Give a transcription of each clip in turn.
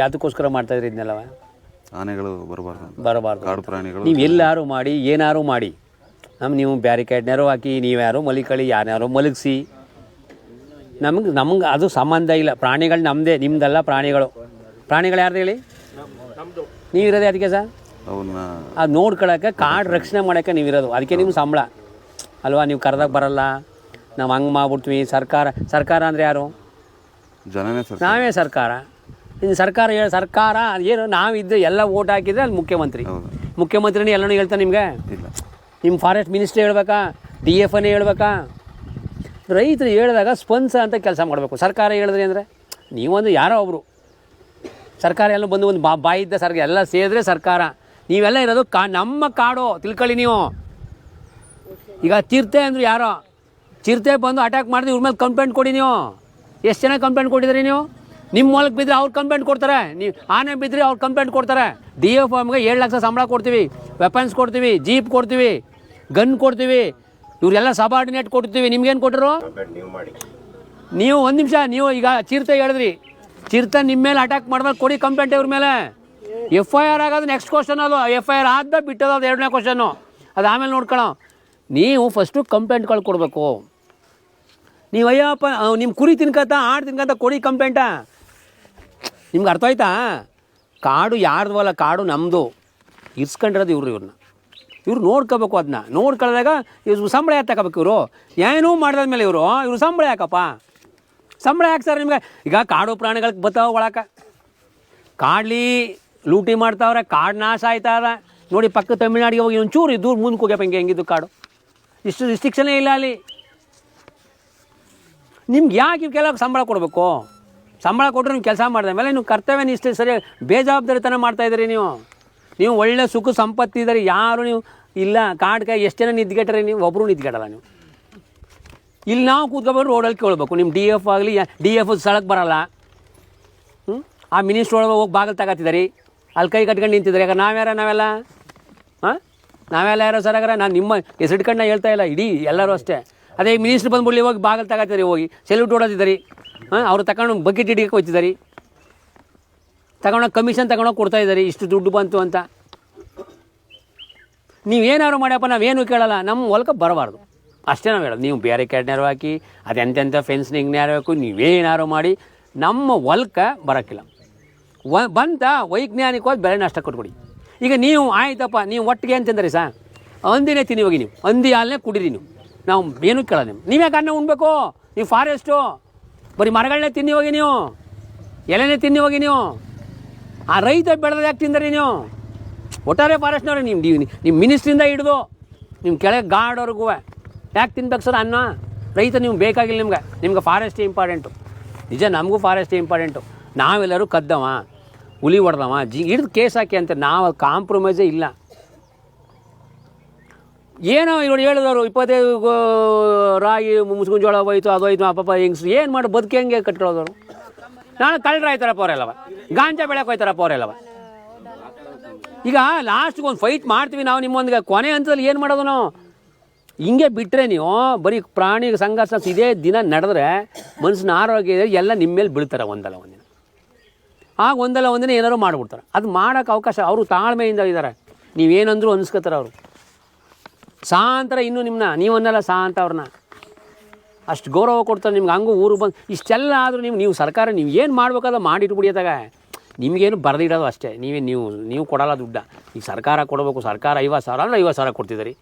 ಯಾತಕ್ಕೋಸ್ಕರ ಮಾಡ್ತಾ ಇದ್ರಿ ಇದನ್ನೆಲ್ಲವ? ಆನೆಗಳು ಬರಬಾರ್ದು ಬರಬಾರ್ದು ಕಾಡು ಪ್ರಾಣಿಗಳು ನೀವು ಎಲ್ಲಾರು ಮಾಡಿ ಏನಾರು ಮಾಡಿ. ನಮ್ಮ ನೀವು ಬ್ಯಾರಿಕೇಡ್ನಾರು ಹಾಕಿ ನೀವ್ಯಾರು ಮಲಿಕಳಿ ಯಾರ್ಯಾರು ಮಲಗಿಸಿ. ನಮ್ಗೆ ನಮ್ಗೆ ಅದು ಸಂಬಂಧ ಇಲ್ಲ. ಪ್ರಾಣಿಗಳು ನಮ್ಮದೇ ನಿಮ್ದಲ್ಲ ಪ್ರಾಣಿಗಳು. ಪ್ರಾಣಿಗಳು ಯಾರ್ದು ಹೇಳಿ? ನೀವು ಇರೋದೇ ಅದಕ್ಕೆ ಸರ್? ಅವನ್ನ ಅದು ನೋಡ್ಕೊಳಕ್ಕೆ ಕಾಡು ರಕ್ಷಣೆ ಮಾಡೋಕ್ಕೆ ನೀವು ಇರೋದು. ಅದಕ್ಕೆ ನಿಮ್ಮ ಸಂಬಳ. ಅಲ್ವಾ ನೀವು ಕರೆದಾಗ ಬರಲ್ಲ. ನಾವು ಹಂಗೆ ಮಾಡ್ಬಿಡ್ತೀವಿ. ಸರ್ಕಾರ ಸರ್ಕಾರ ಅಂದರೆ ಯಾರು? ಜನನೇ ಸರ್ ನಾವೇ ಸರ್ಕಾರ. ಇನ್ನು ಸರ್ಕಾರ ಹೇಳ ಸರ್ಕಾರ ಏನು ನಾವಿದ್ದು ಎಲ್ಲ ಓಟ್ ಹಾಕಿದ್ರೆ ಅಲ್ಲಿ ಮುಖ್ಯಮಂತ್ರಿ. ಮುಖ್ಯಮಂತ್ರಿನೇ ಎಲ್ಲನೂ ಹೇಳ್ತಾನೆ ನಿಮಗೆ? ನಿಮ್ಮ ಫಾರೆಸ್ಟ್ ಮಿನಿಸ್ಟ್ರಿ ಹೇಳ್ಬೇಕಾ? ಡಿ ಎಫ್ ಅನ್ನೇ ಹೇಳ್ಬೇಕಾ? ರೈತರು ಹೇಳಿದಾಗ ಸ್ಪನ್ಸ ಅಂತ ಕೆಲಸ ಮಾಡಬೇಕು. ಸರ್ಕಾರ ಹೇಳಿದ್ರೆ ಅಂದರೆ ನೀವೊಂದು ಯಾರೋ ಒಬ್ಬರು ಸರ್ಕಾರ ಎಲ್ಲ ಬಂದು ಒಂದು ಬಾ ಬಾಯಿದ್ದ ಸರ್ಕಾರ ಎಲ್ಲ ಸೇರಿದ್ರೆ ಸರ್ಕಾರ. ನೀವೆಲ್ಲ ಇರೋದು ಕಾ ನಮ್ಮ ಕಾಡು ತಿಳ್ಕೊಳ್ಳಿ ನೀವು. ಈಗ ಚಿರತೆ ಅಂದ್ರೆ ಯಾರೋ? ಚಿರತೆ ಬಂದು ಅಟ್ಯಾಕ್ ಮಾಡಿದ್ರೆ ಇವ್ರ ಮೇಲೆ ಕಂಪ್ಲೇಂಟ್ ಕೊಡಿ ನೀವು. ಎಷ್ಟು ಜನ ಕಂಪ್ಲೇಂಟ್ ಕೊಟ್ಟಿದ್ರಿ ನೀವು? ನಿಮ್ಮ ಹೊಲಕ್ಕೆ ಬಿದ್ದರೆ ಅವ್ರು ಕಂಪ್ಲೇಂಟ್ ಕೊಡ್ತಾರೆ. ನೀವು ಆನೆ ಬಿದ್ದರೆ ಅವ್ರು ಕಂಪ್ಲೇಂಟ್ ಕೊಡ್ತಾರೆ. ಡಿ ಎಫ್ ಎಮ್ಗೆ ಏಳು ಲಕ್ಷ ಸಂಬಳ ಕೊಡ್ತೀವಿ. ವೆಪನ್ಸ್ ಕೊಡ್ತೀವಿ ಜೀಪ್ ಕೊಡ್ತೀವಿ ಗನ್ ಕೊಡ್ತೀವಿ. ಇವರೆಲ್ಲ ಸಬಾರ್ಡಿನೇಟ್ ಕೊಡ್ತೀವಿ ನಿಮ್ಗೇನು ಕೊಟ್ಟರು ನೀವು ಒಂದು ನಿಮಿಷ, ನೀವು ಈಗ ಚಿರತೆ ಹೇಳಿದ್ರಿ. ಚಿರತೆ ನಿಮ್ಮ ಮೇಲೆ ಅಟ್ಯಾಕ್ ಮಾಡ್ಮೇಲೆ ಕೊಡಿ ಕಂಪ್ಲೇಂಟ್ ಇವ್ರ ಮೇಲೆ. ಎಫ್ ಐ ಆರ್ ಆಗೋದು ನೆಕ್ಸ್ಟ್ ಕ್ವಶನ್ ಅದು. ಎಫ್ ಐ ಆರ್ ಆದ ಬಿಟ್ಟದ ಎರಡನೇ ಕ್ವಶನ್ನು ಅದು ಆಮೇಲೆ ನೋಡ್ಕೊಳ್ಳೋ ನೀವು ಫಸ್ಟು ಕಂಪ್ಲೇಂಟ್ಗಳು ಕೊಡಬೇಕು. ನೀವು ಅಯ್ಯಪ್ಪ ನಿಮ್ಮ ಕುರಿ ತಿನ್ಕತ್ತ, ಆಡು ತಿನ್ಕತ್ತ ಕೊಡಿ ಕಂಪ್ಲೇಂಟ ನಿಮ್ಗೆ ಅರ್ಥ ಆಯ್ತಾ ಕಾಡು ಯಾರ್ದು ಕಾಡು ನಮ್ಮದು ಇರ್ಸ್ಕೊಂಡಿರೋದು ಇವ್ರು ಇವ್ರನ್ನ. ಇವ್ರು ನೋಡ್ಕೋಬೇಕು ಅದನ್ನ ನೋಡ್ಕೊಳ್ಳೋದಾಗ ಇವ್ರು ಸಂಬಳ ಯಾಕೆ ತಗೋಬೇಕು ಇವರು? ಏನೂ ಮಾಡಿದ್ಮೇಲೆ ಇವರು, ಇವ್ರು ಸಂಬಳ ಯಾಕಪ್ಪ? ಸಂಬಳ ಯಾಕೆ ಸರ್ ನಿಮಗೆ? ಈಗ ಕಾಡು ಪ್ರಾಣಿಗಳಿಗೆ ಬತ್ತಾವ ಒಳಕ. ಕಾಡ್ಲಿ ಲೂಟಿ ಮಾಡ್ತಾವ್ರೆ, ಕಾಡು ನಾಶ ಆಯ್ತಾರ ನೋಡಿ ಪಕ್ಕ ತಮಿಳ್ನಾಡಿಗೆ ಹೋಗಿ ಒಂಚೂರು ದೂರ ಮುಂದೆ ಹೋಗ್ಯಪ್ಪ ಹಿಂಗೆ, ಹೆಂಗಿದ್ದು ಕಾಡು. ಇಷ್ಟು ರಿಸ್ಟ್ರಿಕ್ಷನೇ ಇಲ್ಲ ಅಲ್ಲಿ. ನಿಮ್ಗೆ ಯಾಕೆ ಇವಕ್ಕೆಲ್ಲ ಸಂಬಳ ಕೊಡಬೇಕು? ಸಂಬಳ ಕೊಟ್ಟರು ನೀವು ಕೆಲಸ ಮಾಡಿದ. ಮೇಲೆ ನೀವು ಕರ್ತವ್ಯ ನಿಷ್ಠೆ ಸರಿ, ಬೇಜವಾಬ್ದಾರಿತನ ಮಾಡ್ತಾ ಇದ್ದೀರಿ ನೀವು. ನೀವು ಒಳ್ಳೆ ಸುಖ ಸಂಪತ್ತಿ ಇದ್ದಾರೆ ಯಾರು ನೀವು ಇಲ್ಲ ಕಾಡ್ಗೆ ಎಷ್ಟು ಜನ ನಿದ್ಗೆಟ್ರಿ ನೀವು? ಒಬ್ಬರು ನಿದ್ಗೆಡಲ್ಲ ನೀವು. ಇಲ್ಲಿ ನಾವು ಕೂತ್ಕೊಬೇಕು ರೋಡಲ್ಲಿ ಕೇಳಬೇಕು. ನಿಮ್ಮ ಡಿ ಎಫ್ ಆಗಲಿ ಡಿ ಎಫ್ ಸ್ಥಳಕ್ಕೆ ಬರಲ್ಲ. ಹ್ಞೂ ಆ ಮಿನಿಸ್ಟ್ರ್ ಒಳಗೆ ಹೋಗಿ ಬಾಗಿಲು ತಗೋತಿದ್ದಾರೆ ಅಲ್ಲಿ ಕೈ ಕಟ್ಕೊಂಡು ನಿಂತಿದ್ದಾರೆ. ಯಾಕೆ ನಾವ್ಯಾರ ನಾವೆಲ್ಲ? ಹಾಂ? ನಾವೆಲ್ಲ ಯಾರೋ ಸರಾಗರ ನಾನು ನಿಮ್ಮ ಹೆಸರಿಟ್ಕೊಂಡು ಹೇಳ್ತಾ ಇಲ್ಲ. ಇಡೀ ಎಲ್ಲರೂ ಅಷ್ಟೇ. ಅದೇ ಮಿನಿಸ್ಟ್ರ್ ಬಂದ್ಬಿಡ್ಲಿ ಹೋಗಿ ಬಾಗಿಲು ತಗತ್ತಿದ್ದಾರೆ ಹೋಗಿ. ಸೆಲ್ಯೂಟ್ ಹೊಡೋದಿದ್ದಾರೆ ಹಾಂ? ಅವ್ರು ತಗೊಂಡು ಬಕೆಟ್ ಹಿಡಿಯಕ್ಕೆ ಹೋಗ್ತಿದ್ದಾರೆ. ತಗೊಂಡೋಗಿ ಕಮಿಷನ್ ತಗೊಂಡೋಗಿ ಕೊಡ್ತಾ ಇದ್ದಾರೆ, ಇಷ್ಟು ದುಡ್ಡು ಬಂತು ಅಂತ. ನೀವೇನಾದ್ರು ಮಾಡ್ಯಪ್ಪ, ನಾವೇನು ಕೇಳಲ್ಲ ನಮ್ಮ ಹೊಲಕ್ಕೆ ಬರಬಾರ್ದು. ಅಷ್ಟೇ ನಾವು ಹೇಳೋದು, ನೀವು ಬೇರೆ ಕೆಡ್ನಾರು ಹಾಕಿ, ಅದು ಎಂತೆಂಥ ನೆರವಾಕು ಹಾಕು ನೀವೇನಾರು ಮಾಡಿ, ನಮ್ಮ ಹೊಲಕ್ಕೆ ಬರೋಕ್ಕಿಲ್ಲ. ವ, ಬಂತ ವೈಜ್ಞಾನಿಕವಾಗಿ ಬೆಳೆ ನಷ್ಟ ಕೊಟ್ಬಿಡಿ. ಈಗ ನೀವು, ಆಯ್ತಪ್ಪ, ನೀವು ಒಟ್ಟಿಗೆ ಅಂತಂದ್ರಿ ಸಾ? ಹಂದಿನೇ ತಿನ್ನಿ ಹೋಗಿ ನೀವು. ಹಂದಿ ಹಾಲನ್ನೇ ಕುಡೀರಿ ನೀವು. ನಾವು ಏನು ಕೇಳೋದು ನೀವು ನೀವು ಯಾಕೆ ಅನ್ನ ಉಣ್ಬೇಕು? ನೀವು ಫಾರೆಸ್ಟು ಬರೀ ಮರಗಳನ್ನೇ ತಿನ್ನಿ ಹೋಗಿ ನೀವು. ಎಲೆನೇ ತಿನ್ನಿ ಹೋಗಿ ನೀವು. ಆ ರೈತ ಬೆಳೆದ ಯಾಕೆ ತಿಂದರಿ ನೀವು? ಒಟ್ಟಾರೆ ಫಾರೆಸ್ಟ್ನವ್ರೆ ನಿಮ್ಮ ನಿಮ್ಮ ಮಿನಿಸ್ಟ್ರಿಂದ ಹಿಡಿದು ನಿಮ್ಮ ಕೆಳಗೆ ಗಾರ್ಡ್ವರೆಗೂ ಯಾಕೆ ತಿನ್ಬೇಕು ಸರ್ ಅನ್ನ? ರೈತ ನಿಮ್ಗೆ ಬೇಕಾಗಿಲ್ಲ ನಿಮ್ಗೆ. ನಿಮ್ಗೆ ಫಾರೆಸ್ಟೇ ಇಂಪಾರ್ಟೆಂಟು ನಿಜ ನಮಗೂ ಫಾರೆಸ್ಟೇ ಇಂಪಾರ್ಟೆಂಟು ನಾವೆಲ್ಲರೂ ಕದ್ದವ, ಹುಲಿ ಹೊಡೆದವ, ಜಿ ಹಿಡಿದು ಕೇಸ್ ಹಾಕಿ ಅಂತ ನಾವು ಕಾಂಪ್ರಮೈಸೇ ಇಲ್ಲ. ಏನೋ ಇವರು ಹೇಳಿದವರು ಇಪ್ಪತ್ತೈದು ರಾಗಿ ಮುಸ್ಕಿನ ಜೋಳ ಹೋಯ್ತು ಅದು ಹೋಯ್ತು ಅಪ್ಪ ಹೆಂಗ್ಸ್ರು ಏನು ಮಾಡಿ ಬದುಕಿ ಹೆಂಗೆ ಕಟ್ಟಿರೋದವರು ನಾನು ಕಳ್ಳರು ರೈತರ ಅವರೆಲ್ಲವ. ಗಾಂಜಾ ಬೆಳಕ್ಕೆ ಹೋಯ್ತಾರಪ್ಪ ಅವರೆಲ್ಲವ. ಈಗ ಲಾಸ್ಟ್ಗೆ ಒಂದು ಫೈಟ್ ಮಾಡ್ತೀವಿ ನಾವು ನಿಮ್ಮೊಂದಿಗೆ. ಕೊನೆ ಹಂತದಲ್ಲಿ ಏನು ಮಾಡೋದು ನಾವು? ಹಿಂಗೆ ಬಿಟ್ಟರೆ ನೀವು ಬರೀ ಪ್ರಾಣಿ ಸಂಘರ್ಷ ಇದೇ ದಿನ ನಡೆದ್ರೆ ಮನುಷ್ಯನ ಆರೋಗ್ಯ ಇದೆ, ಎಲ್ಲ ನಿಮ್ಮ ಮೇಲೆ ಬೀಳ್ತಾರೆ ಒಂದಲ್ಲ ಒಂದಿನ. ಆಗ ಒಂದಲ್ಲ ಒಂದಿನ ಏನಾದ್ರು ಮಾಡಿಬಿಡ್ತಾರೆ. ಅದು ಮಾಡೋಕ್ಕೆ ಅವಕಾಶ ಅವರು ತಾಳ್ಮೆಯಿಂದ ಇದ್ದಾರೆ ನೀವೇನಂದ್ರೂ ಅನ್ಸ್ಕೊತಾರೆ ಅವರು. ಸಾಂತರ ಇನ್ನೂ ನಿಮ್ಮನ್ನ ನೀವನ್ನೆಲ್ಲ ಸಾ ಅಂತ ಅವ್ರನ್ನ. ಅಷ್ಟು ಗೌರವ ಕೊಡ್ತಾರೆ ನಿಮ್ಗೆ, ಹಂಗೂ ಊರು ಬಂದು, ಇಷ್ಟೆಲ್ಲ ಆದರೂ ನೀವು ನೀವು ಸರ್ಕಾರ, ನೀವು ಏನು ಮಾಡ್ಬೇಕಾದ ಮಾಡಿಟ್ಬಿಡಿಯತ್ತಾಗ ನಿಮಗೇನು ಬರೆದಿಡೋದು ಅಷ್ಟೇ, ನೀವೇ, ನೀವು ನೀವು ಕೊಡಲ್ಲ ದುಡ್ಡ. ಈ ಸರ್ಕಾರ ಕೊಡಬೇಕು, ಸರ್ಕಾರ ಐವತ್ತು ಸಾವಿರ ಅಂದ್ರೆ ಐವತ್ತು ಸಾವಿರ ಕೊಡ್ತಿದ್ದೀರಿ.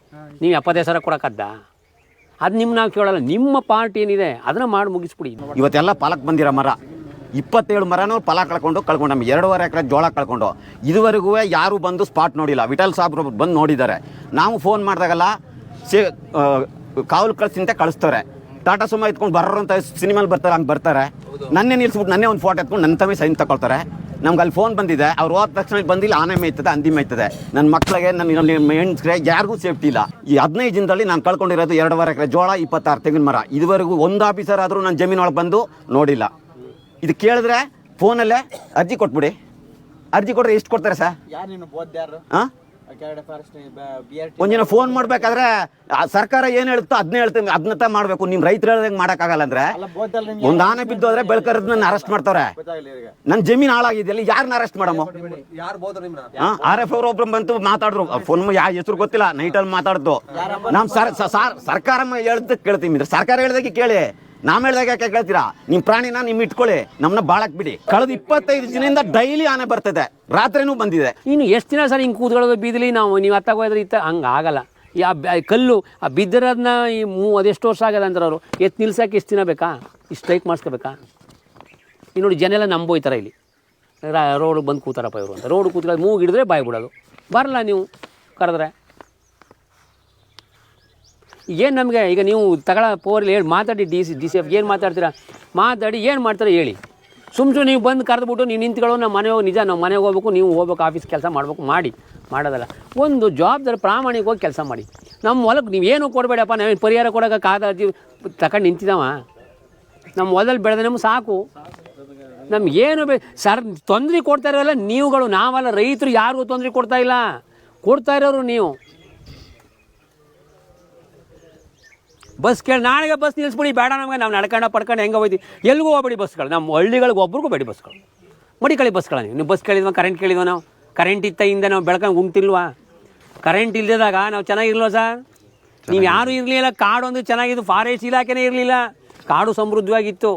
ನೀವು ಎಪ್ಪತ್ತೈದು ಸಾವಿರ ಕೊಡೋಕ್ಕದ್ದ? ಅದು ನಿಮ್ಮ ನಾವು ಕೇಳಲ್ಲ, ನಿಮ್ಮ ಪಾರ್ಟಿ ಏನಿದೆ, ಅದನ್ನು ಮಾಡಿ ಮುಗಿಸ್ಬಿಡಿ. ಇವತ್ತೆಲ್ಲ ಫಲಕ್ಕೆ ಬಂದಿರೋ ಮರ. ಇಪ್ಪತ್ತೇಳು ಮರನೂ ಫಲ ಕಳ್ಕೊಂಡು ಕಳ್ಕೊಂಡು ಎರಡೂವರೆ ಎಕರೆ ಜೋಳ ಕಳ್ಕೊಂಡು. ಇದುವರೆಗೂ ಯಾರು ಬಂದು ಸ್ಪಾಟ್ ನೋಡಿಲ್ಲ. ವಿಠಲ್ ಸಾಬ್ರು ಬಂದು ನೋಡಿದ್ದಾರೆ. ನಾವು ಫೋನ್ ಮಾಡಿದಾಗಲ್ಲ ಸೇ ಕಾವಲು ಕಳಿಸಿಂತ ಕಳಿಸ್ತಾರೆ. ಟಾಟಾ ಸುಮ್ಮ ಇತ್ಕೊಂಡು ಬರೋರು ಅಂತ ಸಿನಿಮಾಲ್ ಬರ್ತಾರೆ ಹಂಗೆ ಬರ್ತಾರೆ. ನನ್ನೇ ನಿಲ್ಸ್ಬಿಟ್ಟು ನನ್ನೇ ಒಂದು ಫೋಟೋ ಎತ್ಕೊಂಡು ನನ್ನ ತಮ್ಮ ಸೈನ್ ತಗೊಳ್ತಾರೆ. ನಮ್ಗೆ ಅಲ್ಲಿ ಫೋನ್ ಬಂದಿದೆ ಅವ್ರು ಹೋದ ತಕ್ಷಣ ಬಂದಿಲ್ಲ ಆನೆ ಮೇಯ್ತದೆ ಹಂದಿ ಮೇಯ್ತದೆ. ನನ್ನ ಮಕ್ಕಳಿಗೆ ನನ್ನ ಹೆಣ್ಸ್ಗೆ ಯಾರಿಗೂ ಸೇಫ್ಟಿ ಇಲ್ಲ. ಈ ಹದಿನೈದು ದಿನದಲ್ಲಿ ನಾನು ಕಳ್ಕೊಂಡಿರೋದು ಎರಡೂವರೆ ಎಕರೆ ಜೋಳ ಇಪ್ಪತ್ತಾರು ತೆಂಗಿನ ಮರ. ಇದುವರೆಗೂ ಒಂದು ಆಫೀಸರ್ ಆದರೂ ನನ್ನ ಜಮೀನೊಳಗೆ ಬಂದು ನೋಡಿಲ್ಲ. ಇದು ಕೇಳಿದ್ರೆ ಫೋನಲ್ಲೇ ಅರ್ಜಿ ಕೊಟ್ಬಿಡಿ. ಅರ್ಜಿ ಕೊಟ್ಟರೆ ಎಷ್ಟು ಕೊಡ್ತಾರೆ ಸರ್? ನೀನು ಹಾಂ ಒಂದಿನ ಫೋನ್ ಮಾಡ್ಬೇಕಾದ್ರೆ ಆ ಸರ್ಕಾರ ಏನ್ ಹೇಳುತ್ತೋ ಅದನ್ನ ಹೇಳ್ತೀನಿ ಅದನ್ನ ಮಾಡ್ಬೇಕು. ನಿಮ್ ರೈತರು ಹೇಳ್ದಂಗೆ ಮಾಡಕ್ಕಾಗಲ್ಲ ಅಂದ್ರೆ ಒಂದ್ ಆನೆ ಬಿದ್ದೋದ್ರೆ ಬೆಳ್ಕರದ್ ನನ್ನ ಅರೆಸ್ಟ್ ಮಾಡ್ತಾರೆ ನನ್ ಜಮೀನ್ ಹಾಳಾಗಿದೆಯಲ್ಲ ಯಾರನ್ನ ಅರೆಸ್ಟ್ ಮಾಡಮ್ಮ? ಆರ್ ಎಫ್ ಅವ್ರ ಒಬ್ರು ಬಂತು ಮಾತಾಡ್ರು. ಫೋನ್ ಯಾ ಹೆಸರು ಗೊತ್ತಿಲ್ಲ ನೈಟ್ ಅಲ್ಲಿ ಮಾತಾಡ್ತು ನಮ್ ಸರ್ ಸ- ಸಾರ್- ಸರ್ಕಾರ ಹೇಳ್ದ ಕೇಳ್ತೀವಿ ಇದ್ರೆ ಸರ್ಕಾರ ಹೇಳ್ದಕ್ಕೆ ಕೇಳಿ. ನಾವ್ ಹೇಳ್ದಾಗ ಯಾಕೆ ಕೇಳ್ತೀರಾ? ನಿಮ್ ಪ್ರಾಣಿನ ನಿಮ್ ಇಟ್ಕೊಳ್ಳಿ ನಮ್ಮನ್ನ ಬಾಳಕ್ ಬಿಡಿ. ಕಳೆದ ಇಪ್ಪತ್ತೈದು ದಿನದಿಂದ ಡೈಲಿ ಆನೆ ಬರ್ತದೆ. ರಾತ್ರಿನೂ ಬಂದಿದೆ. ಇನ್ನು ಎಷ್ಟು ದಿನ ಸರ್ ಹಿಂಗೆ ಕೂತ್ಕೊಳ್ಳೋದು ಬೀದಲಿ? ನಾವು ನೀವು ಅತ್ತಾಗ ಹೋದ್ರೆ ಇತ್ತ ಹಂಗೆ ಆಗಲ್ಲ. ಆ ಕಲ್ಲು, ಆ ಬಿದ್ದಿರೋದನ್ನ ಈ ಮೂ ಅದೆಷ್ಟು ವರ್ಷ ಆಗಿದೆ ಅಂತಾರೆ ಅವರು? ಎತ್ತು ನಿಲ್ಸಕ್ಕೆ ಎಷ್ಟು ದಿನ ಬೇಕಾ? ಇಷ್ಟು ಸ್ಟ್ರೈಕ್ ಮಾಡಿಸ್ಕೋಬೇಕಾ? ಈ ನೋಡಿ ಜನ ಎಲ್ಲ ನಂಬೋಯ್ತಾರೆ ಇಲ್ಲಿ. ರೋಡ್ ಬಂದು ಕೂತಾರಪ್ಪ ಇವರು ಅಂತ. ರೋಡ್ ಕೂತ್ಕೊಳ್ಳೋದು ಮೂಗು ಹಿಡಿದ್ರೆ ಬಾಯಿ ಬಿಡೋದು. ಬರಲ್ಲ ನೀವು, ಕರೆದ್ರೆ. ಏನು ನಮಗೆ, ಈಗ ನೀವು ತಗೊಳ ಪೋರ್ಲಿ ಹೇಳಿ ಮಾತಾಡಿ D C D C F ಏನು ಮಾತಾಡ್ತೀರಾ? ಮಾತಾಡಿ ಏನು ಮಾಡ್ತಾರೆ ಹೇಳಿ. ಸುಮ್ ಸುಮ್ಮನೆ ನೀವು ಬಂದು ಕರೆದ್ಬಿಟ್ಟು ನೀವು ನಿಂತ್ಕೊಳ್ಳೋ ನಮ್ಮ ಮನೆ ಹೋಗಿ ನಿಜ ನಾವು ಮನೆಗೆ ಹೋಗ್ಬೇಕು, ನೀವು ಹೋಗ್ಬೇಕು, ಆಫೀಸ್ ಕೆಲಸ ಮಾಡಬೇಕು, ಮಾಡಿ. ಮಾಡೋದಲ್ಲ. ಒಂದು ಜವಾಬ್ದಾರಿ ಪ್ರಾಮಾಣಿಕವಾಗಿ ಕೆಲಸ ಮಾಡಿ. ನಮ್ಮ ಹೊಲಕ್ಕೆ ನೀವೇನು ಕೊಡಬೇಡಪ್ಪ, ನಾವೇನು ಪರಿಹಾರ ಕೊಡೋಕೆ ಕಾದ ತಗೊಂಡು ನಿಂತಿದ್ದಾವ ನಮ್ಮ ಹೊಲದಲ್ಲಿ ಬೆಳೆದ ನಮ್ಗೆ ಸಾಕು. ನಮ್ಗೇನು ಬೇ ಸರ್, ತೊಂದರೆ ಕೊಡ್ತಾ ಇರೋಲ್ಲ ನೀವುಗಳು, ನಾವಲ್ಲ ರೈತರು, ಯಾರಿಗೂ ತೊಂದರೆ ಕೊಡ್ತಾ ಇಲ್ಲ. ಕೊಡ್ತಾ ಇರೋರು ನೀವು. ಬಸ್ ಕೇಳಿ ನಾಳೆಗೆ ಬಸ್ ನಿಲ್ಲಿಸ್ಬಿಡಿ ಬೇಡ ನಮಗೆ ನಾವು ನಡ್ಕೊಂಡು ಪಡ್ಕೊಂಡು ಹೆಂಗೆ ಹೋಗಿ ಎಲ್ಲಿಗೂ ಹೋಗ್ಬೇಡಿ ಬಸ್ಗಳು. ನಮ್ಮ ಹಳ್ಳಿಗಳಿಗೆ ಒಬ್ರಿಗೂ ಬೇಡಿ ಬಸ್ಗಳು. ಮಡಿಕಳಿ ಬಸ್ಗಳ ನೀವು. ಬಸ್ ಕೇಳಿದ್ವ ಕರೆಂಟ್ ಕೇಳಿದ್ವ ನಾವು. ಕರೆಂಟ್ ಇತ್ತ ಹಿಂದೆ ನಾವು ಬೆಳ್ಕೊಂಡು ಉಂಟಿಲ್ವಾ? ಕರೆಂಟ್ ಇಲ್ದಿದಾಗ ನಾವು ಚೆನ್ನಾಗಿಲ್ವ ಸರ್? ನೀವು ಯಾರೂ ಇರಲಿಲ್ಲ ಕಾಡು ಒಂದು ಚೆನ್ನಾಗಿದ್ದು ಫಾರೆಸ್ಟ್ ಇಲಾಖೆನೇ ಇರಲಿಲ್ಲ. ಕಾಡು ಸಮೃದ್ಧವಾಗಿತ್ತು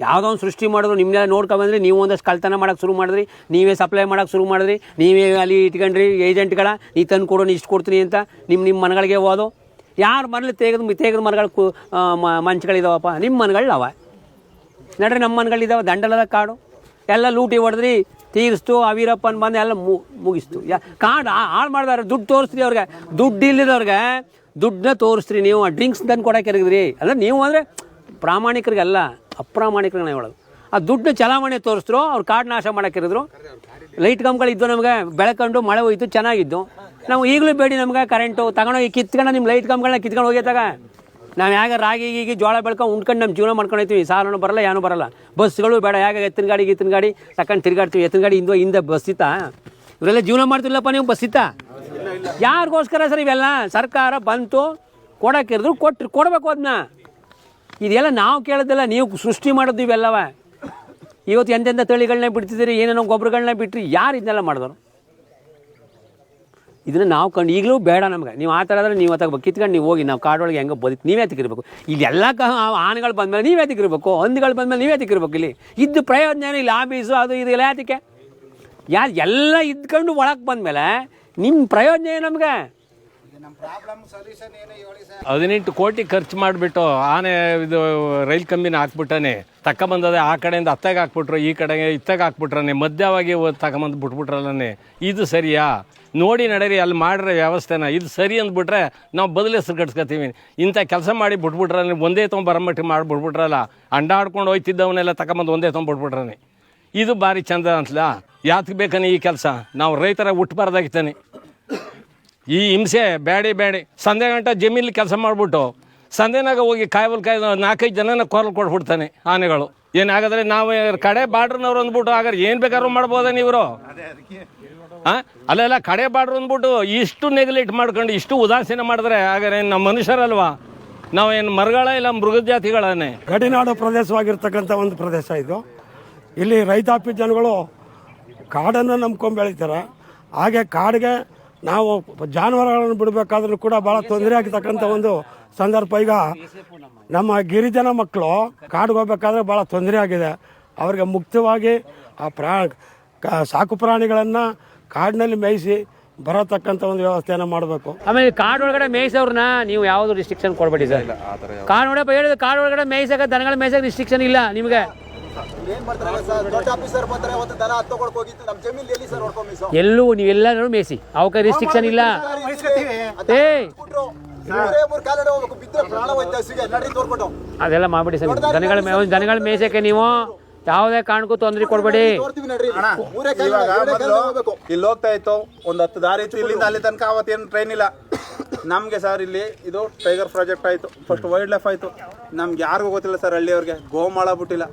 ಯಾವುದೋ ಒಂದು ಸೃಷ್ಟಿ ಮಾಡಿದ್ರು ನಿಮ್ಮನ್ನೆಲ್ಲ ನೋಡ್ಕೊಂಬಂದ್ರಿ ನೀವು ಒಂದಷ್ಟು ಕಳ್ತನ ಮಾಡೋಕೆ ಶುರು ಮಾಡಿದ್ರಿ ನೀವೇ ಸಪ್ಲೈ ಮಾಡೋಕೆ ಶುರು ಮಾಡಿದ್ರಿ ನೀವೇ ಅಲ್ಲಿ ಇಟ್ಕೊಂಡ್ರಿ ಏಜೆಂಟ್ಗಳ ನೀ ತಂದು ಕೊಡೋಣ ನೀ ಇಷ್ಟು ಕೊಡ್ತೀನಿ ಅಂತ ನಿಮ್ಮ ನಿಮ್ಮ ಮನೆಗಳಿಗೆ ಹೋದು ಯಾರು ಮನೇಲಿ ತೆಗೆದು ತೆಗೆದ ಮರಗಳು ಕು ಆ, ಮಂಚಗಳಿದಾವಪ್ಪ? ನಿಮ್ಮ ಮನೆಗಳು ಅವ ನಡ್ರಿ ನಮ್ಮ ಮನೆಗಳಿದಾವ ದಂಡಲದ ಕಾಡು. ಎಲ್ಲ ಲೂಟಿ ಹೊಡೆದ್ರಿ ತೀರಿಸ್ತು ಅವೀರಪ್ಪನ ವೀರಪ್ಪನ್ ಬಂದು ಎಲ್ಲ ಮುಗಿಸ್ತು. ಯಾ ಕಾಡು ಹಾಳು ಮಾಡಿದಾರೆ ದುಡ್ಡು ತೋರಿಸ್ರಿ ಅವ್ರಿಗೆ. ದುಡ್ಡು ಇಲ್ಲದವ್ರಿಗೆ ದುಡ್ಡನ್ನ ತೋರಿಸ್ರಿ ನೀವು ಡ್ರಿಂಕ್ಸ್ ತಂದು ಕೊಡಕ್ಕೆ ಇರಗಿದ್ರಿ ಅಲ್ಲ ನೀವು ಅಂದರೆ ಪ್ರಾಮಾಣಿಕರಿಗಲ್ಲ ಅಪ್ರಾಮಾಣಿಕರಿಗೆ ನಾವು ಹೇಳೋದು. ಆ ದುಡ್ಡು ಚಲಾವಣೆ ತೋರಿಸಿದ್ರು ಅವ್ರು ಕಾಡು ನಾಶ ಮಾಡಕ್ಕೆ ಇರಿದ್ರು ಲೈಟ್ ಕಂಬಗಳಿದ್ದು ನಮಗೆ ಬೆಳಕೊಂಡು ಮಳೆ ಹೋಯ್ತು ಚೆನ್ನಾಗಿದ್ದು. ನಾವು ಈಗಲೂ ಬೇಡಿ ನಮ್ಗೆ ಕರೆಂಟು ತಗೊಂಡೋಗಿ ಕಿತ್ಕೊಂಡು ನಿಮ್ಮ ಲೈಟ್ ಕಂಬಗಳನ್ನ ಕಿತ್ಕೊಂಡು ಹೋಗ್ಯತಾಗ. ನಾವು ಯಾಕೆ ರಾಗಿ ಗೀಗಿ ಜೋಳ ಬೆಳ್ಕೊಂಡು ಉಂಡ್ಕೊಂಡು ನಮ್ಮ ಜೀವನ ಮಾಡ್ಕೊಂಡು ಹೋಗ್ತೀವಿ ಸಾಲನು ಬರಲ್ಲ ಏನೂ ಬರಲ್ಲ. ಬಸ್ಗಳು ಬೇಡ, ಯಾಗ ಎತ್ತಿನ ಗಾಡಿ ಎತ್ತಿನ ಗಾಡಿ ತಕೊಂಡು ತಿರ್ಗಾಡ್ತೀವಿ. ಎತ್ತಿನ ಗಾಡಿ ಹಿಂದೆ ಹಿಂದೆ ಬಸ್ ಇತ್ತಾ. ಇವರೆಲ್ಲ ಜೀವನ ಮಾಡ್ತಿಲ್ಲಪ್ಪ ನೀವು ಬಸ್ ಇತ್ತಾ? ಯಾರಿಗೋಸ್ಕರ ಸರ್ ಇವೆಲ್ಲ? ಸರ್ಕಾರ ಬಂತು ಕೊಡೋಕ್ಕಿರಿದ್ರು ಕೊಟ್ಟರು ಕೊಡಬೇಕು ಅದನ್ನ ಇದೆಲ್ಲ ನಾವು ಕೇಳೋದಿಲ್ಲ, ನೀವು ಸೃಷ್ಟಿ ಮಾಡೋದು ಇವೆಲ್ಲವ. ಇವತ್ತು ಎಂತೆಂಥ ತಳಿಗಳನ್ನ ಬಿಡ್ತಿದ್ದೀರಿ, ಏನೇನೋ ಗೊಬ್ಬರಗಳನ್ನ ಬಿಟ್ಟರೆ ಯಾರು ಇದನ್ನೆಲ್ಲ ಮಾಡಿದವರು? ಇದನ್ನ ನಾವು ಕಂಡು ಈಗಲೂ ಬೇಡ ನಮಗೆ. ನೀವು ಆ ಥರ ಆದರೆ ನೀವು ಅತ್ತಾಗ ಕಿತ್ಕೊಂಡು ನೀವು ಹೋಗಿ ನಾವು ಕಾಡೊಳಗೆ ಹೆಂಗೆ ಬದುಕಿ ನೀವೇ ತಿಕ್ಕಿರ್ಬೇಕು ಇಲ್ಲೆಲ್ಲ ಕ ಆನೆಗಳು ಬಂದಮೇಲೆ ನೀವೇ ತಿಕ್ಕಿರ್ಬೇಕು ಹಂದಿಗಳು ಬಂದಮೇಲೆ ನೀವೇ ತಿಕ್ಕಿರ್ಬೇಕು ಇಲ್ಲಿ. ಇದ್ದು ಪ್ರಯೋಜನ ಇಲ್ಲಿ ಆಫೀಸು ಅದು ಇದು ಎಲ್ಲ ಯಾತಕ್ಕೆ? ಯಾರು ಎಲ್ಲ ಇದ್ಕೊಂಡು ಒಳಗೆ ಬಂದಮೇಲೆ ನಿಮ್ಮ ಪ್ರಯೋಜನ ಏನು ನಮಗೆ? ಹದಿನೆಂಟು ಕೋಟಿ ಖರ್ಚು ಮಾಡಿಬಿಟ್ಟು ಆನೆ ಇದು ರೈಲ್ ಕಂಬಿನ ಹಾಕ್ಬಿಟ್ಟಾನೆ. ತಕೊಂಬಂದದೆ ಆ ಕಡೆಯಿಂದ ಅತ್ತಾಗ ಹಾಕ್ಬಿಟ್ರು, ಈ ಕಡೆಗೆ ಇತ್ತಾಗ ಹಾಕ್ಬಿಟ್ರಾನೆ. ಮಧ್ಯವಾಗಿ ತಗೊಂಬಂದು ಬಿಟ್ಬಿಟ್ರಲ್ಲನೆ. ಇದು ಸರಿಯಾ? ನೋಡಿ ನಡೀರಿ, ಅಲ್ಲಿ ಮಾಡ್ರೆ ವ್ಯವಸ್ಥೆನ. ಇದು ಸರಿ ಅಂದ್ಬಿಟ್ರೆ ನಾವು ಬದಲು ಹೆಸರು ಕಟ್ಸ್ಕೊತೀವಿ. ಇಂಥ ಕೆಲಸ ಮಾಡಿ ಬಿಟ್ಬಿಟ್ರೆ ಒಂದೇ ತೊಗೊಂಬರಮಟ್ಟಿಗೆ ಮಾಡಿ ಬಿಟ್ಬಿಟ್ರಲ್ಲ, ಅಂಡಾಡ್ಕೊಂಡು ಹೋಯ್ತಿದ್ದವನ್ನೆಲ್ಲ ತಗೊಂಬಂದು ಒಂದೇ ತೊಗೊಂಬಿಟ್ಬಿಟ್ರಾನೆ ಇದು ಭಾರಿ ಚಂದ ಅಂತಲ್ಲ ಯಾತಕ್ಕೆ ಬೇಕಾನೆ ಈ ಕೆಲಸ? ನಾವು ರೈತರ ಹುಟ್ಟಬಾರ್ದಾಗಿತ್ತಾನೆ ಈ ಹಿಂಸೆ ಬೇಡಿ ಬೇಡಿ ಸಂಜೆ ಗಂಟೆ ಜಮೀನಲ್ಲಿ ಕೆಲಸ ಮಾಡಿಬಿಟ್ಟು ಸಂಧೆನಾಗ ಹೋಗಿ ಕಾಯ್ವಲ್ ಕಾಯ್ದು ನಾಲ್ಕೈದು ಜನನ ಕೊರಲು ಕೊಟ್ಬಿಡ್ತಾನೆ ಆನೆಗಳು. ಏನಾಗಾದ್ರೆ ನಾವು ಕಡೆ ಬಾರ್ಡ್ರನವ್ರು ಅಂದ್ಬಿಟ್ಟು ಹಾಗಾದ್ರೆ ಏನು ಬೇಕಾದ್ರೂ ಮಾಡ್ಬೋದ ನೀವರು? ಹಾಂ ಅಲ್ಲೆಲ್ಲ ಕಡೆ ಬಾಡ್ರು ಅಂದ್ಬಿಟ್ಟು ಇಷ್ಟು ನೆಗ್ಲೆಕ್ಟ್ ಮಾಡ್ಕೊಂಡು ಇಷ್ಟು ಉದಾಸೀನ ಮಾಡಿದ್ರೆ ಹಾಗಾದ್ರೆ ನಮ್ಮ ಮನುಷ್ಯರಲ್ವಾ? ನಾವೇನು ಮರಗಳ ಇಲ್ಲ ಮೃಗ ಜಾತಿಗಳನ್ನೇ. ಗಡಿನಾಡು ಪ್ರದೇಶವಾಗಿರ್ತಕ್ಕಂಥ ಒಂದು ಪ್ರದೇಶ ಇದು. ಇಲ್ಲಿ ರೈತಾಪಿ ಜನಗಳು ಕಾಡನ್ನು ನಂಬ್ಕೊಂಡು ಬೆಳಿತಾರೆ. ಹಾಗೆ ಕಾಡಿಗೆ ನಾವು ಜಾನುವಾರುಗಳನ್ನು ಬಿಡಬೇಕಾದ್ರೂ ಕೂಡ ಭಾಳ ತೊಂದರೆ ಆಗ್ತಕ್ಕಂಥ ಒಂದು ಸಂದರ್ಭ ಈಗ ನಮ್ಮ ಗಿರಿಜನ ಮಕ್ಕಳು ಕಾಡಿಗೆ ಹೋಗ್ಬೇಕಾದ್ರೆ ಭಾಳ ತೊಂದರೆ ಆಗಿದೆ. ಅವ್ರಿಗೆ ಮುಕ್ತವಾಗಿ ಆ ಪ್ರಾ ಕ- ಸಾಕು ಪ್ರಾಣಿಗಳನ್ನು ಕಾಡಿನಲ್ಲಿ ಮೇಯಿಸಿ ಬರತಕ್ಕಂಥ ಒಂದು ವ್ಯವಸ್ಥೆಯನ್ನು ಮಾಡಬೇಕು. ಆಮೇಲೆ ಕಾಡು ಒಳಗಡೆ ಮೇಯಿಸೋರ್ನ ನೀವು ಯಾವುದು ರಿಸ್ಟ್ರಿಕ್ಷನ್ ಕೊಡಬೇಡಿ ಸರ್? ಕಾಡು ಒಳಗಡೆ ಹೇಳಿದ್ರೆ ಕಾಡು ಒಳಗಡೆ ಮೇಯ್ಸಕ್ಕೆ ದನಗಳ ಮೇಯ್ಸಕ್ಕೆ ರಿಸ್ಟ್ರಿಕ್ಷನ್ ಇಲ್ಲ ನಿಮಗೆ? ಏನ್ ಮಾಡ್ತಾರೆ ಸರ್? ದೊಡ್ಡ ಆಫೀಸರ್ ಬರ್ತಾರೆ ಒಂದು ದನ ಹತ್ತೊಗೊಳಕ್ ಹೋಗಿತ್ತು ನಮ್ಮ ಜಮೀನ್ ಎಲ್ಲಿ ಸರ್ ಹೊಡ್ಕೊಂಡ್ ಮೀಸು ಎಲ್ಲೂ ನೀವೆಲ್ಲರೂ ಮೇಯಿಸಿ. ಅವಕ್ಕೆ ರಿಸ್ಟ್ರಿಕ್ಷನ್ ಇಲ್ಲ. ಏ ಅದೆಲ್ಲ ಮಾಡ್ಬಿಡಿ ಸರ್. ದನಗಳ ದನಗಳ ಮೇಸಕ್ಕೆ ನೀವು ಯಾವುದೇ ಕಾರಣಕ್ಕೂ ತೊಂದರೆ ಕೊಡ್ಬೇಡಿ. ತೋರ್ತೀವಿ ನಡ್ರಿ. ಮೂರೇ ಕಾಲ ಹೋಗ್ಬೇಕು. ಇಲ್ಲಿ ಹೋಗ್ತಾ ಇತ್ತು. ಒಂದ್ ಹತ್ತು ದಾರಿ ಇತ್ತು. ಇಲ್ಲಿಂದ ಅಲ್ಲಿ ತನಕ ಅವತ್ತೇನು ಟ್ರೈನ್ ಇಲ್ಲ. ನಮಗೆ ಸರ್ ಇಲ್ಲಿ ಇದು ಟೈಗರ್ ಪ್ರಾಜೆಕ್ಟ್ ಆಯಿತು. ಫಸ್ಟ್ ವೈಲ್ಡ್ ಲೈಫ್ ಆಯಿತು. ನಮ್ಗೆ ಯಾರಿಗೂ ಗೊತ್ತಿಲ್ಲ ಸರ್ ಹಳ್ಳಿಯವ್ರಿಗೆ. ಗೋಮಾಳ ಬಿಟ್ಟಿಲ್ಲ.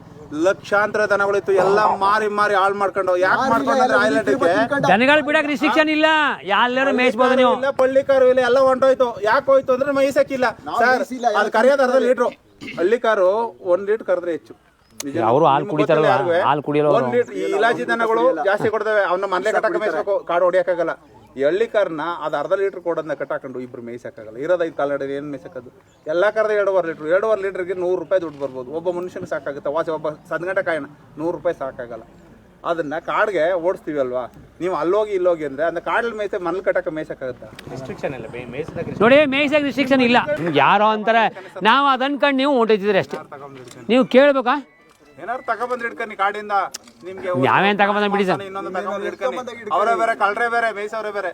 ಲಕ್ಷಾಂತರ ದನಗಳಿತ್ತು ಎಲ್ಲ ಮಾರಿ ಮಾರಿ ಹಾಳು ಮಾಡ್ಕೊಂಡು. ಯಾಕೆ ಮಾಡ್ಕೊಂಡ್ರೆ ಐಲ್ಯಾಂಡಕ್ಕೆ ದನಗಳು ಬಿಡಕ್ಕೆ ರಿಸ್ಟ್ರಿಕ್ಷನ್ ಇಲ್ಲ. ಎಲ್ಲರೂ ಮೇಯಿಸ್ಬೋದು ನೀವು? ಇಲ್ಲ ಪಳ್ಳಿಕಾರು ಇಲ್ಲ ಎಲ್ಲ ಹೊಂಟೋಯ್ತು. ಯಾಕೆ ಹೋಯ್ತು ಅಂದ್ರೆ ಮೈಸಕ್ಕಿಲ್ಲ ಸರ್ ಅದು ಕರೆಯೋದು ಅರ್ಧ ಲೀಟ್ರು. ಹಳ್ಳಿಕಾರು ಒಂದ್ ಲೀಟರ್ ಕರೆದ್ರೆ ಹೆಚ್ಚು. ಅವರು ಹಾಲು ಯಾರಿಗೂ? ಹಾಲು ಕುಡಿಯೋರು ಒಂದ್ ಲೀಟರ್ ಇಲಾಜಿ ದನಗಳು ಜಾಸ್ತಿ ಕೊಡ್ತವೆ. ಅವನ್ನ ಮನೆ ಕಟ್ಟಕ್ಕೆ ಮೇಯ್ಸ್ಬೇಕು. ಕಾಡು ಹೊಡಿಯಕ್ಕಾಗಲ್ಲ. ಈ ಹಳ್ಳಿ ಕಾರ್ನ ಅದು ಅರ್ಧ ಲೀಟ್ರ್ ಕೊಡೋದನ್ನ ಕಟ್ಟಾಕೊಂಡು ಇಬ್ರು ಮೇಯ್ಸಕ್ಕಾಗಲ್ಲ. ಇರೋದು ಐದು ಕಾಲಡಿ ಏನು ಮೇಯ್ಸಕ್ಕದು? ಎಲ್ಲ ಕರೆದ ಎರಡೂವರೆ ಲೀಟ್ರ್. ಎರಡೂವರೆ ಲೀಟ್ರಿಗೆ ನೂರು ರೂಪಾಯಿ ದುಡ್ಡು ಬರ್ಬೋದು. ಒಬ್ಬ ಮನುಷ್ಯನಿಗೆ ಸಾಕಾಗುತ್ತೆ. ವಾಸ ಒಬ್ಬ ಸದ್ಗಂಟೆ ಕಾಯಣ ನೂರು ರೂಪಾಯಿ ಸಾಕಾಗಲ್ಲ. ಅದನ್ನ ಕಾಡ್ಗೆ ಓಡಿಸ್ತೀವಿ ಅಲ್ವಾ? ನೀವು ಅಲ್ಲೋಗಿ ಇಲ್ಲೋಗಿ ಅಂದ್ರೆ ಅಂದ್ರೆ ಕಾಡಲ್ಲಿ ಮೇಯ್ಸ ಮನೇಲಿ ಕಟ್ಟಕ್ಕೆ ಇಲ್ಲ. ನೋಡಿ ಮೇಯ್ಸಕ್ಕೆ ರಿಸ್ಟ್ರಿಕ್ಷನ್ ಇಲ್ಲ. ನಿಮ್ಗೆ ಯಾರೋ ಅಂತಾರೆ ನಾವು ಅದನ್ಕಂಡು ನೀವು ಹೊಂಟಿದ್ದೀರಿ ಅಷ್ಟೇ. ನೀವು ಕೇಳ್ಬೇಕಾ? ಏನಾದ್ರು ತಗೊಬಂದ್ ಇಟ್ಕನಿ ಕಾಡಿಂದ ನಿಮ್ಗೆ ಯಾವೇನ್ ತಗೊಬಂದ್ ಬಿಡಿ ಸರ್. ಇನ್ನೊಂದು ಅವರೇ ಬೇರೆ ಕಳ್ರೆ ಬೇರೆ ಮೇಯ್ಸವ್ರೆ ಬೇರೆ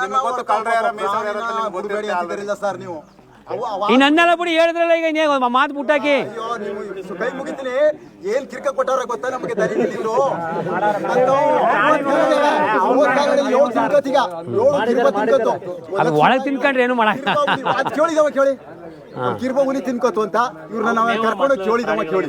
ನಿಮ್ಗೆ ಗೊತ್ತು ಕಳ್ರೆ ಯಾರ ಮೇಯ್ಸವ್ರೆ ಯಾರು ಅಂತ ನಿಮ್ಗೆ ಸರ್ ನೀವು ಈ ಬಿಡಿ ಹೇಳಿದ್ರಲ್ಲ ಈಗ ನೀವು ಮಾತು ಬಿಟ್ಟಾಕಿ ಅಯ್ಯೋ ನೀವು ಕೈ ಮುಗಿತೀನಿ ಏನ್ ಕಿರ್ಕ ಕೊಟ್ಟಾರ ಗೊತ್ತಾ ನಮಗೆ ಅದು ಒಳಗೆ ತಿನ್ಕೊಂಡ್ರೆ ಏನು ಮಾಡಕ್ ಕೇಳಿದವ ಕೇಳಿ ಕಿರ್ಬ ಹುಲಿ ತಿನ್ಕೋತು ಅಂತ ಇವ್ರನ್ನ ನಾವು ಕರ್ಕೊಂಡು ಕೇಳಿದಮ್ಮ ಕೇಳಿ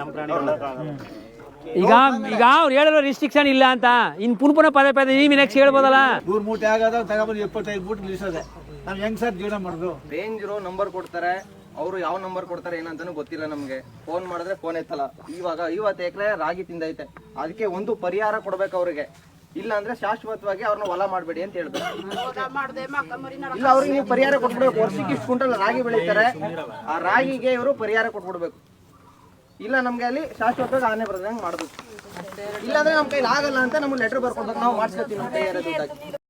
ಈಗ ಈಗ ಅವ್ರು ಹೇಳಿರೋ ರಿಸ್ಟ್ರಿಕ್ಷನ್ ಇಲ್ಲ ಅಂತ. ಇನ್ ಪುನ್ ಪುನಃ ಪದೇ ಪದೇ ನೀವು ನೆಕ್ಸ್ಟ್ ಹೇಳ್ಬೋದಲ್ಲ? ನೂರು ಮೂಟೆ ಆಗದ ತಗೊಬಂದು ಎಪ್ಪತ್ತೈದು ಮೂಟೆ ನಿಲ್ಸೋದೆ. ನಾವು ಹೆಂಗ್ ಸರ್ ಜೀವನ ಮಾಡೋದು? ರೇಂಜ್ ಇರೋ ನಂಬರ್ ಕೊಡ್ತಾರೆ. ಅವರು ಯಾವ ನಂಬರ್ ಕೊಡ್ತಾರೆ ಏನಂತಾನು ಗೊತ್ತಿಲ್ಲ ನಮ್ಗೆ. ಫೋನ್ ಮಾಡಿದ್ರೆ ಫೋನ್ ಎತ್ತಲ್ಲ. ಇವಾಗ ಐವತ್ತು ಎಕರೆ ರಾಗಿ ತಿಂದೈತೆ. ಅದಕ್ಕೆ ಒಂದು ಪರಿಹಾರ ಕೊಡ್ಬೇಕು ಅವ್ರಿಗೆ. ಇಲ್ಲ ಅಂದ್ರೆ ಶಾಶ್ವತವಾಗಿ ಅವ್ರನ್ನ ಹೊಲ ಮಾಡಬೇಡಿ ಅಂತ ಹೇಳ್ಬೇಕು ಇಲ್ಲ ಅವ್ರಿಗೆ ನೀವು ಪರಿಹಾರ ಕೊಟ್ಬಿಡ್ಬೇಕು. ವರ್ಷಕ್ಕೆ ಇಷ್ಟು ಕುಂಟಲ್ ರಾಗಿ ಬೆಳೀತಾರೆ. ಆ ರಾಗಿಗೆ ಇವರು ಪರಿಹಾರ ಕೊಟ್ಬಿಡ್ಬೇಕು. ಇಲ್ಲ ನಮ್ಗೆ ಅಲ್ಲಿ ಶಾಶ್ವತವಾಗಿ ಆನೆ ಬರ್ದಂಗೆ ಮಾಡ್ಬೇಕು ಇಲ್ಲಾಂದ್ರೆ ನಮ್ಮ ಕೈಲಿ ಆಗಲ್ಲ ಅಂತ ನಮ್ಗೆ ಲೆಟರ್ ಬರ್ಕೊಡ್ಬೇಕು ನಾವು ಮಾಡ್ಸ್ಕೊತೀವಿ